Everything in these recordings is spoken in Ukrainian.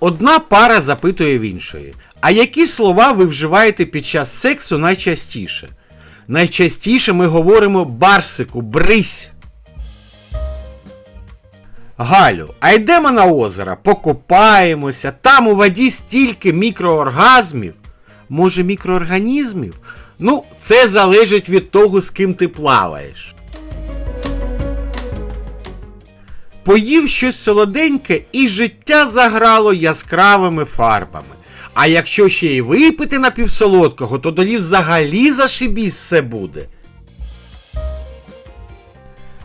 Одна пара запитує в іншої, а які слова ви вживаєте під час сексу найчастіше? Найчастіше ми говоримо барсику, брись. Галю, а йдемо на озеро, покупаємося, там у воді стільки мікрооргазмів. Може, мікроорганізмів? Ну, це залежить від того, з ким ти плаваєш. Поїв щось солоденьке і життя заграло яскравими фарбами. А якщо ще й випити напівсолодкого, то тоді взагалі зашибісь все буде.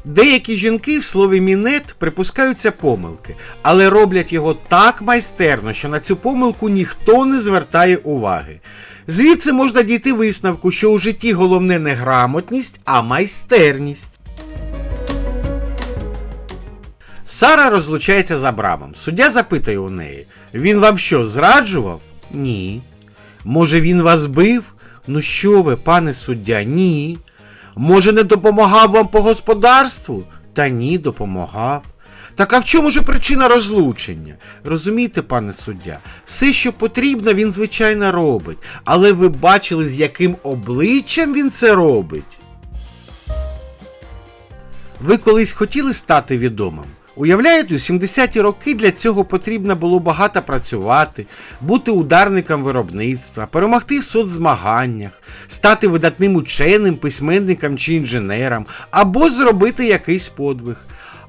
Деякі жінки в слові мінет припускаються помилки, але роблять його так майстерно, що на цю помилку ніхто не звертає уваги. Звідси можна дійти висновку, що у житті головне не грамотність, а майстерність. Сара розлучається з Абрамом. Суддя запитує у неї: він вам що, зраджував? Ні. Може, він вас бив? Ну що ви, пане суддя, ні. Може, не допомагав вам по господарству? Та ні, допомагав. Так а в чому ж причина розлучення? Розумієте, пане суддя, все, що потрібно, він звичайно робить, але ви бачили, з яким обличчям він це робить. Ви колись хотіли стати відомим? Уявляєте, у 70-ті роки для цього потрібно було багато працювати, бути ударником виробництва, перемогти в соцзмаганнях, стати видатним ученим, письменником чи інженером, або зробити якийсь подвиг.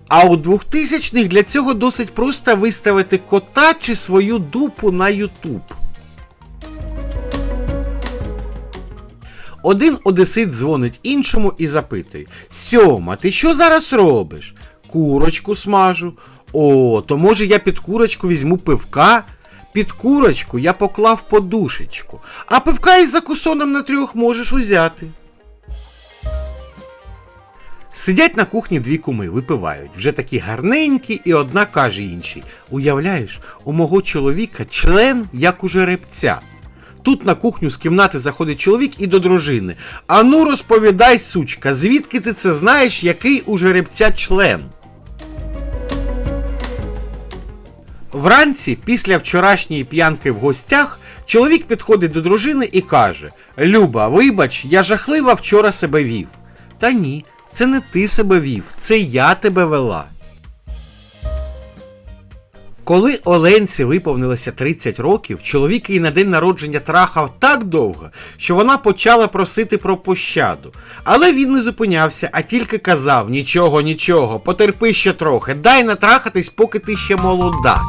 А у 2000-х для цього досить просто виставити кота чи свою дупу на Ютуб. Один одесит дзвонить іншому і запитує: Сьома, ти що зараз робиш? Курочку смажу. О, то може я під курочку візьму пивка? Під курочку я поклав подушечку, а пивка із закусоном на трьох можеш узяти. Сидять на кухні дві куми, випивають, вже такі гарненькі, і одна каже іншій: Уявляєш, у мого чоловіка член як у жеребця. Тут на кухню з кімнати заходить чоловік і до дружини. Ану розповідай, сучка, звідки ти це знаєш, який у жеребця член? Вранці, після вчорашньої п'янки в гостях, чоловік підходить до дружини і каже: Люба, вибач, я жахливо вчора себе вів. Та ні, це не ти себе вів, це я тебе вела. Коли Оленці виповнилося 30 років, чоловік її на день народження трахав так довго, що вона почала просити про пощаду. Але він не зупинявся, а тільки казав: нічого, нічого, потерпи ще трохи, дай натрахатись, поки ти ще молода.